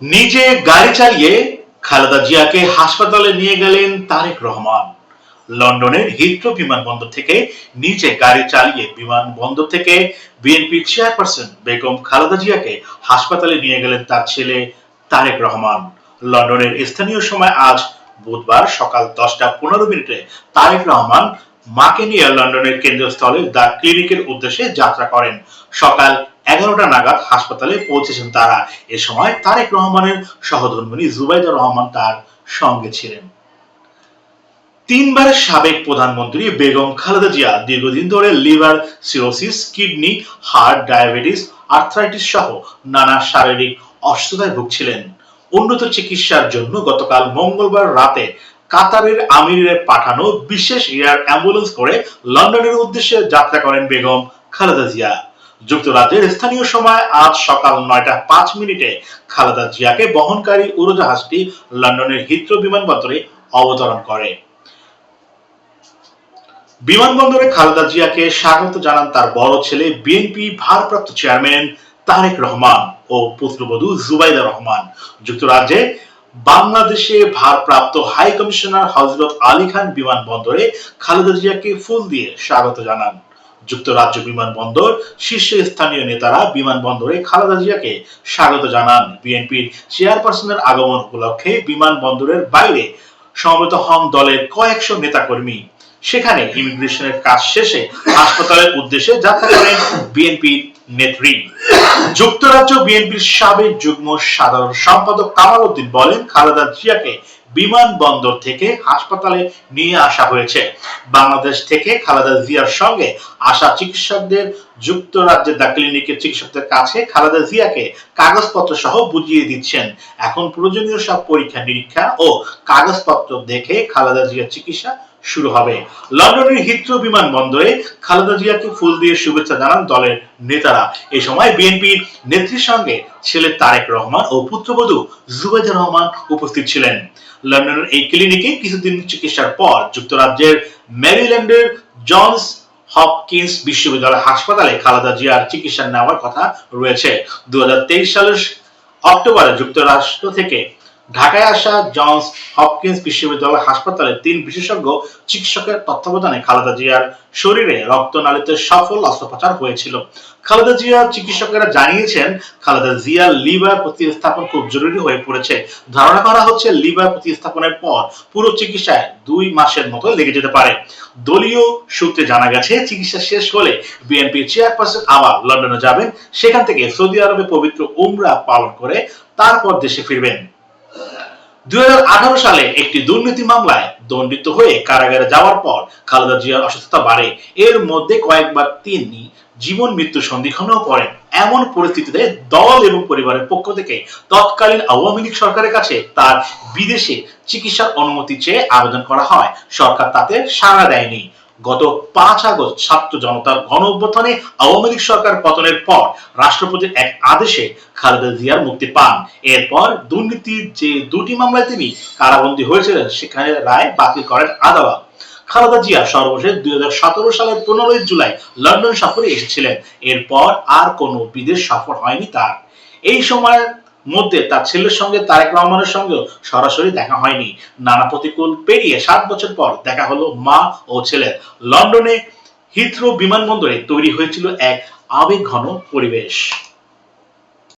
নিজে গাড়ি চালিয়ে খালেদা জিয়াকে হাসপাতালে নিয়ে গেলেন তারেক রহমান। লন্ডনের হিথ্রো বিমানবন্দর থেকে নিজে গাড়ি চালিয়ে বিমানবন্দর থেকে বিএনপির চেয়ারপারসন বেগম খালেদা জিয়াকে হাসপাতালে নিয়ে গেলেন তার ছেলে তারেক রহমান। লন্ডনের স্থানীয় সময় আজ বুধবার সকাল দশটা পনেরো মিনিটে তারেক রহমান মাকে নিয়ে লন্ডনের কেন্দ্রস্থলে দ্য ক্লিনিকের উদ্দেশ্যে যাত্রা করেন। সকাল এগারোটা নাগাদ হাসপাতালে পৌঁছেছেন তারা। এ সময় তারেক রহমানের সহধর্মিনী জুবাইদা রহমান তার সঙ্গে ছিলেন। তিনবারের সাবেক প্রধানমন্ত্রী বেগম খালেদা জিয়া দীর্ঘদিন ধরে liver cirrhosis, kidney, heart, diabetes, arthritis সহ নানা শারীরিক অসুস্থতায় ভুগছিলেন। উন্নত চিকিৎসার জন্য গতকাল মঙ্গলবার রাতে কাতারের আমিরে পাঠানো বিশেষ এয়ার অ্যাম্বুলেন্স করে লন্ডনের উদ্দেশ্যে যাত্রা করেন বেগম খালেদা জিয়া। যুক্তরাজ্যের স্থানীয় সময় আজ সকাল নয়টা পাঁচ মিনিটে খালেদা জিয়াকে বহনকারী উড়োজাহাজটি লন্ডনের হিথ্রো বিমানবন্দরে অবতরণ করে। বিমানবন্দরে খালেদা জিয়াকে স্বাগত জানান তার বড় ছেলে বিএনপি ভারপ্রাপ্ত চেয়ারম্যান তারেক রহমান ও পুত্রবধূ জুবাইদা রহমান। যুক্তরাজ্যে বাংলাদেশে ভারপ্রাপ্ত হাই কমিশনার হজরত আলী খান বিমানবন্দরে খালেদা জিয়াকে ফুল দিয়ে স্বাগত জানান। যুক্তরাজ্য বিমানবন্দর, শীর্ষস্থানীয় নেতারা বিমানবন্দরে খালেদা জিয়াকে স্বাগত জানান। বিএনপির চেয়ারপারসনের আগমন উপলক্ষে বিমানবন্দরের বাইরে সমবেত হন দলের কয়েকশো নেতাকর্মী। সেখানে ইমিগ্রেশনের কাজ শেষে হাসপাতালের উদ্দেশ্যে যাত্রা করেন বিএনপির নেত্রী। যুক্তরাজ্য বিএনপির সাবেক যুগ্ম সাধারণ সম্পাদক কামাল উদ্দিন বলেন, খালেদা জিয়াকে বিমানবন্দর থেকে হাসপাতালে নিয়ে আসা হয়েছে। বাংলাদেশ থেকে খালেদা জিয়ার সঙ্গে আসা চিকিৎসকদের যুক্তরাজ্যের দা ক্লিনিকের চিকিৎসকদের কাছে খালেদা জিয়াকে কাগজপত্র সহ বুঝিয়ে দিচ্ছেন। এখন প্রয়োজনীয় সব পরীক্ষা নিরীক্ষা ও কাগজপত্র দেখে খালেদা জিয়ার চিকিৎসা শুরু হবে। লন্ডনের হিথ্রো বিমানবন্দরে খালেদা জিয়াকে ফুল দিয়ে শুভেচ্ছা জানান দলের নেতারা। এই সময় বিএনপির নেত্রীর সঙ্গে ছেলে তারেক রহমান ও পুত্রবধূ জুবেদা রহমান উপস্থিত ছিলেন। লন্ডনের এই ক্লিনিকে কিছুদিন চিকিৎসার পর যুক্তরাজ্যের ম্যারিল্যান্ডের জনস হপকিন্স বিশ্ববিদ্যালয় হাসপাতালে খালেদা জিয়ার চিকিৎসা নেওয়ার কথা রয়েছে। দু হাজার তেইশ সালের অক্টোবরে যুক্তরাষ্ট্র থেকে ঢাকায় আসা জনস হপকিন্স বিশ্ববিদ্যালয় হাসপাতালে তিন বিশেষজ্ঞ চিকিৎসকের তত্ত্বাবধানে খালেদা জিয়ার শরীরে রক্তনালীতে সফল অস্ত্রোপচার হয়েছিল। খালেদা জিয়া চিকিৎসকেরা জানিয়েছেন, খালেদা জিয়ার লিভার প্রতিস্থাপন খুব জরুরি হয়ে পড়েছে। ধারণা করা হচ্ছে লিভার প্রতিস্থাপনের পর পুরো চিকিৎসায় দুই মাসের মতো লেগে যেতে পারে। দলীয় সূত্রে জানা গেছে, চিকিৎসা শেষ হলে বিএনপির চেয়ারপারসন আবার লন্ডনে যাবেন। সেখান থেকে সৌদি আরবে পবিত্র উমরা পালন করে তারপর দেশে ফিরবেন। দুই সালে একটি দুর্নীতি মামলায় দণ্ডিত হয়ে কারাগারে যাওয়ার পর খালেদা জিয়ার অসুস্থতা বাড়ে। এর মধ্যে কয়েকবার তিনি জীবন মৃত্যু সন্ধিক্ষণেও করেন। এমন পরিস্থিতিতে দল এবং পরিবারের পক্ষ থেকে তৎকালীন আওয়ামী লীগ সরকারের কাছে তার বিদেশে চিকিৎসার অনুমতি চেয়ে আবেদন করা হয়। সরকার তাতে সাড়া দেয়নি। গত পাঁচ আগস্ট ছাত্র জনতার গণ অভ্যুত্থানে আওয়ামী লীগ সরকার পতনের পর রাষ্ট্রপতির এক আদেশে খালেদা জিয়ার মুক্তি পান। এরপর দুর্নীতির যে দুটি মামলায় তিনি কারাবন্দী হয়েছিলেন, সেখানে রায় বাতিল করেন আদালত। খালেদা জিয়া সর্বশেষ দুই হাজার সতেরো সালের পনেরোই জুলাই লন্ডন সফরে এসেছিলেন। এরপর আর কোনো বিদেশ সফর হয়নি তার। এই সময়ের মধ্যে তার ছেলের সঙ্গে, তারেক রহমানের সঙ্গেও সরাসরি দেখা হয়নি। নানা প্রতিকূল পেরিয়ে সাত বছর পর দেখা হলো মা ও ছেলের। লন্ডনে হিথ্রো বিমানবন্দরে তৈরি হয়েছিল এক আবেগ ঘন পরিবেশ।